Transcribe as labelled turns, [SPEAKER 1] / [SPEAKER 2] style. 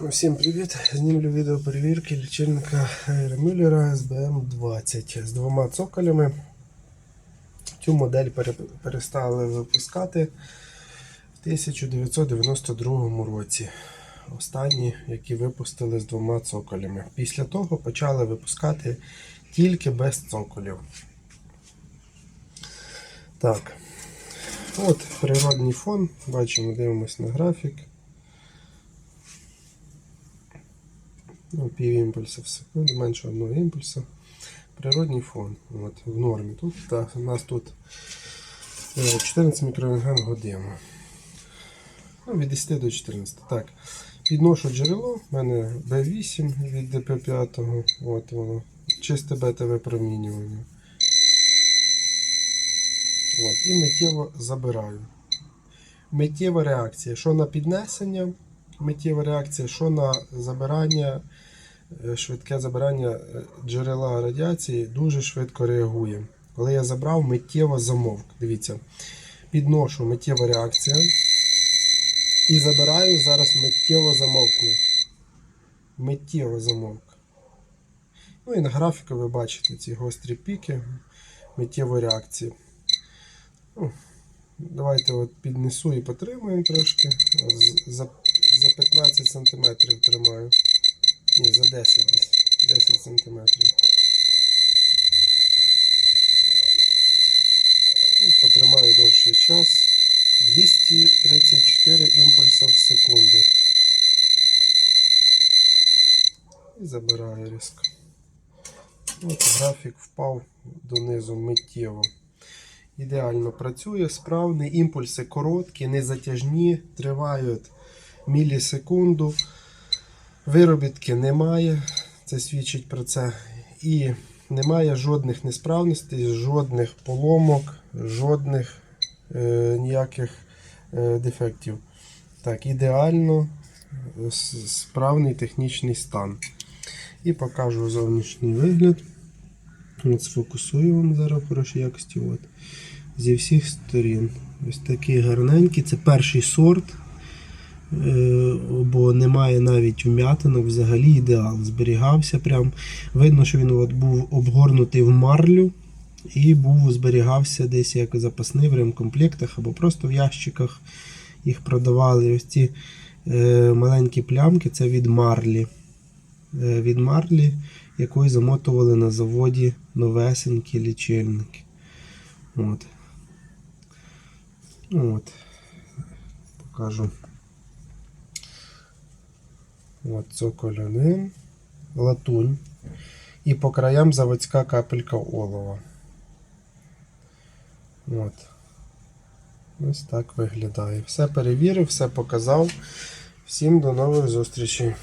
[SPEAKER 1] Всім привіт! Знімлю відео перевірки лічильника Мюллера SBM20 з двома цоколями. Цю модель перестали випускати в 1992 році. Останні, які випустили з двома цоколями. Після того почали випускати тільки без цоколів. Так, от природний фон. Бачимо, дивимось на графік. Ну, пів імпульса в секунду, менше одного імпульса. Природний фон. От, в нормі. Тут так, у нас тут е, 14 мікрорентген в годину. Ну, від 10 до 14. Так. Підношу джерело, в мене B8 від DP5. От воно. Чисте бета випромінювання. От, і миттєво забираю. Миттєва реакція. Що на піднесення, миттєва реакція, що на забирання, е, швидке забирання е, джерела радіації дуже швидко реагує. Коли я забрав, миттєво замовк. Дивіться, підношу миттєва реакція. І забираю, зараз миттєво замовкне. Миттєво замовк. Ну і на графіку ви бачите ці гострі піки миттєвої реакції. Ну, Давайте от піднесу і потримаємо трошки. За, за 15 см тримаю. Ні, за 10 десь. 10 см. Потримаю довший час. 234 імпульса в секунду. І забираю різко. От графік впав донизу миттєво. Ідеально працює, справний, імпульси короткі, не затяжні, тривають мілісекунду. Виробітки немає, це свідчить про це. І немає жодних несправностей, жодних поломок, жодних е, ніяких е, дефектів. Так, ідеально справний технічний стан. І покажу зовнішній вигляд. От сфокусую вам зараз в хорошій якості. От. Зі всіх сторін. Ось такий гарненький. Це перший сорт. Бо немає навіть вм'ятинок, взагалі ідеал. Зберігався прям. Видно, що він от був обгорнутий в марлю і був зберігався десь як запасний в ремкомплектах або просто в ящиках їх продавали. Ось ці е, маленькі плямки це від марлі. Е, від марлі, якою замотували на заводі новесенькі лічильники. От. От. Покажу. От цоколянин, латунь. І по краям заводська капелька олова. От. Ось так виглядає. Все перевірив, все показав. Всім до нових зустрічей.